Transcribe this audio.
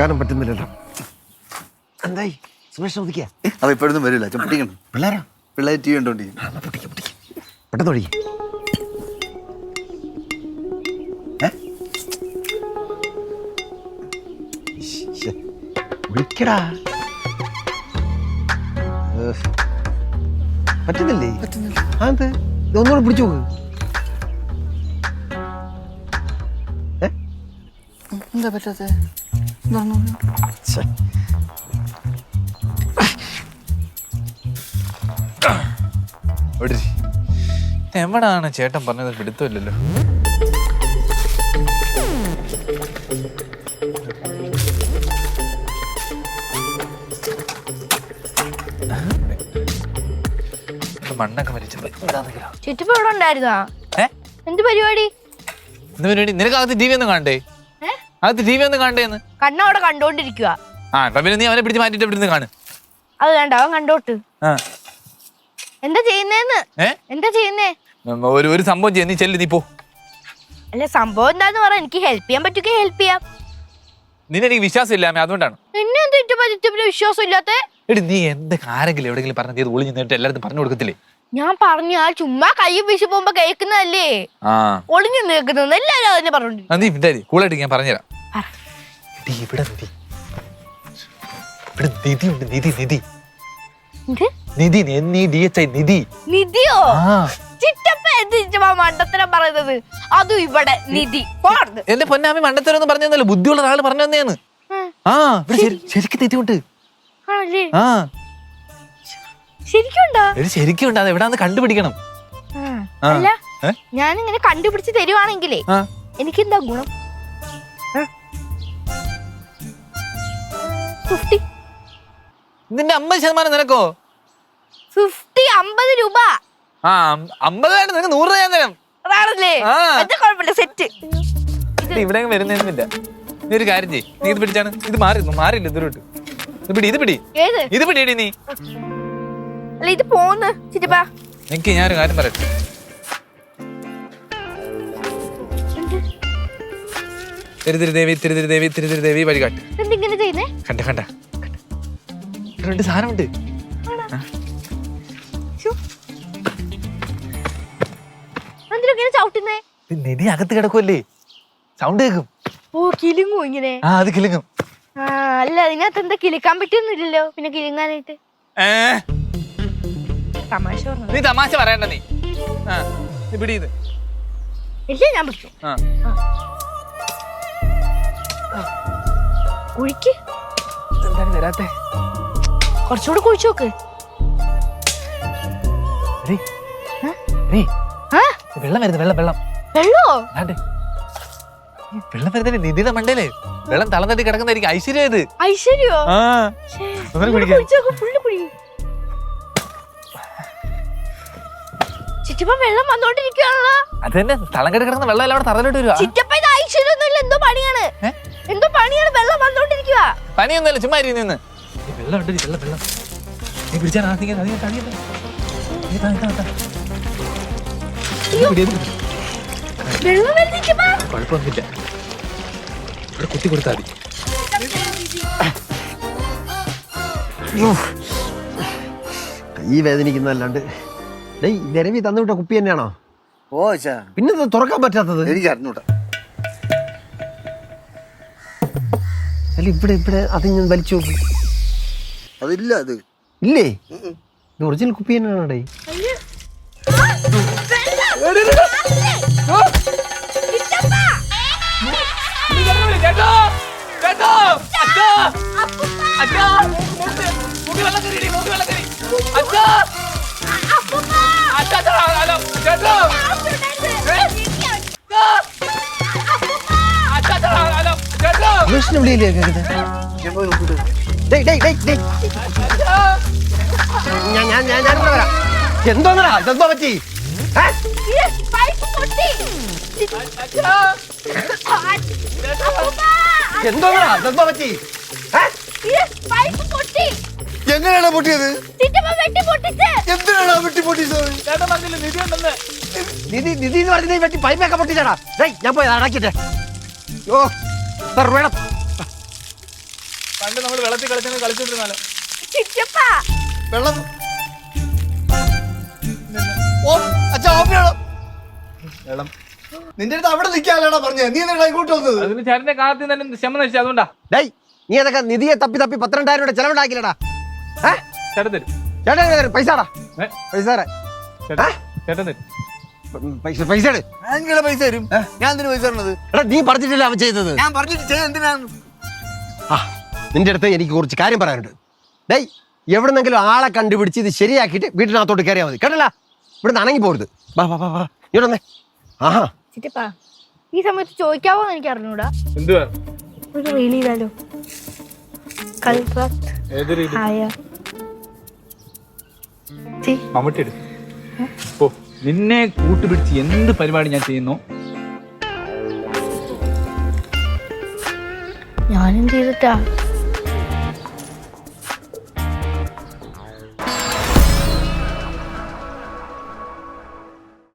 നടക്കാനും പറ്റുന്നില്ലല്ലോ. എന്തായി? സുമേഷ് ചോദിക്കുക അവ ഇപ്പോഴൊന്നും വരില്ല. ചുമട്ടിക്കണം പൊട്ടിക്കണം പിള്ളേരാ? പിള്ളേർ ടി വി കണ്ടോണ്ടിരിക്കും പെട്ടെന്ന് ഒഴി വിളിക്കടാ. പറ്റുന്നില്ലേ? അത് ഇതൊന്നുകൂടെ പിടിച്ചു നോക്ക്? എന്താ പറ്റാത്ത? ഛെ. എവിടാണ് ചേട്ടൻ പറഞ്ഞത് പിടുത്തമില്ലല്ലോ. മണ്ണൊക്കെ മരിച്ചു ചുറ്റിപ്പോ ഇവിടെ ഉണ്ടായിരുന്നാ? എന്ത് പരിപാടി? എന്ത് പരിപാടി? നിനക്കകത്ത് ടി വി ഒന്നും കാണണ്ടേ? അകത്ത് ടി വി ഒന്നും കാണണ്ടേന്ന് കണ്ണ കണ്ടോണ്ടിരിക്കുക ആ പിന്നെ നീ അവനെ പിടിച്ച് മാറ്റിട്ട് ഇവിടെ നിന്ന് കാണ്? അത് വേണ്ട അവൻ കണ്ടോട്ട്. ആ. എന്താ ചെയ്യുന്നേന്ന്? ഏ? എന്താ ചെയ്യുന്നേ? ഉം, ഒരു ഒരു സംഭവം ചെയ്യാം നീ ചെല്ല് നീ പോ. അല്ല സംഭവം എന്താന്ന് പറ എനിക്ക് ഹെൽപ്പ് ചെയ്യാൻ പറ്റുക ഹെൽപ്പ് ചെയ്യാം. നിന്നെ എനിക്ക് വിശ്വാസം ഇല്ല അമ്മ അതുകൊണ്ടാണ്. എന്നെ എന്താ ചുറ്റപ്പിന് വിശ്വാസം ഇല്ലാത്ത എടി നീ എന്തൊക്കെ ആരെങ്കിലും എവിടെയെങ്കിലും പറഞ്ഞ അത് ഒളിഞ്ഞു നേരിട്ട് എല്ലാവർക്കും പറഞ്ഞു കൊടുക്കത്തില്ലേ? ഞാൻ പറഞ്ഞു ആ ചുമ്മാ കൈ വീശി പോകുമ്പോ കേൾക്കുന്നതല്ലേ? ഒളിഞ്ഞു നിൽക്കുന്നത് എല്ലാരും അതിനെ പറഞ്ഞോണ്ടിരിക്കും. ആ, നീ വിട്ടാരി കൂളായിട്ട് ഞാൻ പറഞ്ഞുതരാം. പറ. ഇവിടെ ഇവിടെ നിധി ഉണ്ട് നിധി നിധി. നിധിയോ? മണ്ടത്തരം പറയുന്നത്? അതും ഇവിടെ നിധി. എന്റെ പൊന്നാമി ബുദ്ധിയുള്ള ആൾ പറഞ്ഞു തന്നെയാണ് ആ ഇവിടെ ശരിക്കും നിധി ഉണ്ട് ആ. ശരിക്കും ഉണ്ടോ എടി ശരിക്കും ഉണ്ട് അത് എവിടാന്ന് കണ്ടുപിടിക്കണം. ആ. അല്ല ഏ? ഇങ്ങനെ കണ്ടുപിടിച്ച് തരുവാണെങ്കിലേ ആ. എനിക്കെന്താ ഗുണം? ഫിഫ്റ്റി. നിന്റെ അമ്പത് ശതമാനം നിനക്കോ? ഫിഫ്റ്റി അമ്പത് രൂപ. ആ അം- അമ്പത് വേണ്ട നിനക്ക് നൂറ് രൂപ ഞാൻ തരാം. അതാണല്ലേ? ആ. എന്താ കുഴപ്പമില്ല സെറ്റ്. എടി, ഇവിടെ വരുന്നൊന്നുമില്ല. നീ ഒരു കാര്യം ചെയ്യ്. നീ ഇത് പിടിച്ചാണ്. ഇത് മാറി മാറിയില്ല ദൂരോട്ട് ഇത് പിടി ഇത് പിടി. ഏത്? ഇത് പിടിയടി നീ. അല്ല ഇത് പോന്ന്. ചിറ്റപ്പാ എനിക്ക് ഞാനൊരു കാര്യം പറയട്ടെ? തിരുതിരി ദേവി തിരുതിരി ദേവി തിരുതിരി ദേവി വഴികാട്ട് എന്തിങ്ങനെ ചെയ്യുന്നേ? കണ്ട കണ്ട. രണ്ട് സാധനമുണ്ട്. ചവിട്ടുന്നേ? നിധി അകത്ത് കിടക്കുമല്ലേ സൗണ്ട് കേൾക്കും. ഓ കിലുങ്ങു ഇങ്ങനെ? ആ അത് കിലുങ്ങും. അല്ല അതിനകത്ത് എന്താ കിലുക്കാൻ പറ്റൊന്നുമില്ലല്ലോ പിന്നെ കിലുങ്ങാനായിട്ട്. ഏ? തമാശ പറഞ്ഞു നീ തമാശ പറയണ്ട നീ. ആ നീ പിടി ഇത്. ഇല്ല ഞാൻ പിടിച്ചു ആ. കുഴിക്ക്. എന്താണ് വരാത്തെ? കുറച്ചുകൂടെ കുഴിച്ചു നോക്ക്. എടീ, ഏ? എടീ, ആ? വെള്ളം വരുന്നു വെള്ളം വെള്ളം. വെള്ളോ. ഈ വെള്ളം വരുന്നതിന് നിധിയുടെ മണ്ടയിൽ വെള്ളം തളം തട്ടി കിടക്കുന്നതായിരിക്കും ഐശ്വര്യം ഇത്. ഐശ്വര്യോ? ആ. ശ്ശേ, ഒന്നുകൂടെ ഒന്നുകൂടെ നോക്ക്, full കുഴി. ചിറ്റപ്പ വെള്ളം വന്നോണ്ടിരിക്കുകയാണല്ലോ അത് തന്നെ തളം കെട്ടി കിടക്കുന്ന വെള്ളം എല്ലാം അവിടെ തറയിലോട്ട് വരുവാ. ചിറ്റപ്പ ഇത് ഐശ്വര്യൊന്നുമില്ല എന്തോ പണിയാണ്. എന്തോ പണിയാണ് വെള്ളം വന്നോണ്ടിരിക്കുക പണിയൊന്നുമല്ല ചുമ്മാ ഇരി നിന്ന് ഈ വെള്ളം ഉണ്ട് വെള്ളം വെള്ളം. നീ പിടിച്ചാൽ കുഴപ്പമൊന്നുമില്ല. ഇവിടെ കുത്തി കൊടുത്താൽ മതി. ഈ കൈ വേദനിക്കുന്നതല്ലാണ്ട് ഡേയ് നിരവി തന്നുവിട്ട കുപ്പി തന്നെയാണോ? ഓ അച്ഛാ പിന്നെ ഇത് തുറക്കാൻ പറ്റാത്തത്? എനിക്ക് അറിഞ്ഞൂടാ. അല്ല ഇവിടെ ഇവിടെ അത് ഞാൻ വലിച്ചു നോക്കി. അതില്ല അത്. ഇല്ലേ? ഇത് ഒറിജിനൽ കുപ്പി തന്നെയാണോ ഡേ സുരേഷിനെ വിളിയില്ലേ കേൾക്കുന്നത് ഞാൻ പോയി നോക്കിട്ട് ഡേയ് ഡേയ് ഡേയ് ഡേയ് ഞാൻ ഞാൻ ഞാൻ ഞാൻ ഇവിടെ വരാം എന്തോന്നടാ ഇതെന്തോ പറ്റി എന്തോന്നടാ ഇതെന്തോ പറ്റി എങ്ങനെയാണ് പൊട്ടിയത്? വെട്ടി എന്തിനാണ് ആ വെട്ടി പൊട്ടിയത് നിധി നിധി എന്ന് പറഞ്ഞ പറ്റി പൈപ്പൊക്കെ പൊട്ടിച്ചാടാ ഡേയ് ഞാൻ പോയി അടക്കിട്ടെ ഓ എത്ര വേണം. പണ്ട് നമ്മൾ വെള്ളത്തിൽ കളിച്ചെന്ന് കളിച്ചോണ്ടിരുന്നാലോ? ചിറ്റപ്പ. വെള്ളം. ഓ അച്ഛാ ഓപ്പിയാണോ വെള്ളം. നിന്റെ അടുത്ത് അവിടെ നിൽക്കാനാടാ പറഞ്ഞത്? നീ എന്താണ് ഇങ്ങോട്ട് വന്നത്? അതിന് ചേട്ടന്റെ കാലത്തിൽ തന്നെ ക്ഷമ നശിച്ചു അതുകൊണ്ടാ. ഡേയ് നീ അതൊക്കെ നിധിയെ തപ്പി തപ്പി പന്ത്രണ്ടായിരം രൂപ ചെലവുണ്ടാക്കില്ലടാ ചേട്ടൻ തരും. ചേട്ടാ പൈസ പൈസ പൈസ. ഞാൻ ഇങ്ങനെ പൈസ തരും. ഞാൻ എന്തിനു പൈസ തരണത്? എടാ നീ പറഞ്ഞിട്ടില്ല അവൻ ചെയ്തത്. ഞാൻ പറഞ്ഞിട്ട് ചെയ്യാൻ എന്തിനാണ് ആ നിന്റെ അടുത്ത് എനിക്ക് കുറച്ച് കാര്യം പറയാനുണ്ട്. ഡേയ് എവിടെന്നെങ്കിലും ആളെ കണ്ടുപിടിച്ച് ഇത് ശരിയാക്കിയിട്ട് വീട്ടിനകത്തോട്ട് കയറിയാൽ മതി. കേട്ടല്ല? ഇവിടുന്ന് അണങ്ങി പോരുത്. വാ വാ വാ ആഹാ. ചിറ്റപ്പാ ഈ സമയത്ത് ചോദിക്കാവോ എനിക്ക് അറിഞ്ഞൂടാ. എന്തുവാ? ഒരു ഏത് രീതി? ആയ ചി, മമ്മൂട്ടി എടുക്കും. ഓ നിന്നെ കൂട്ടുപിടിച്ച് എന്ത് പരിപാടി ഞാൻ ചെയ്യുന്നു? ഞാനെന്ത് ചെയ്തിട്ടാ.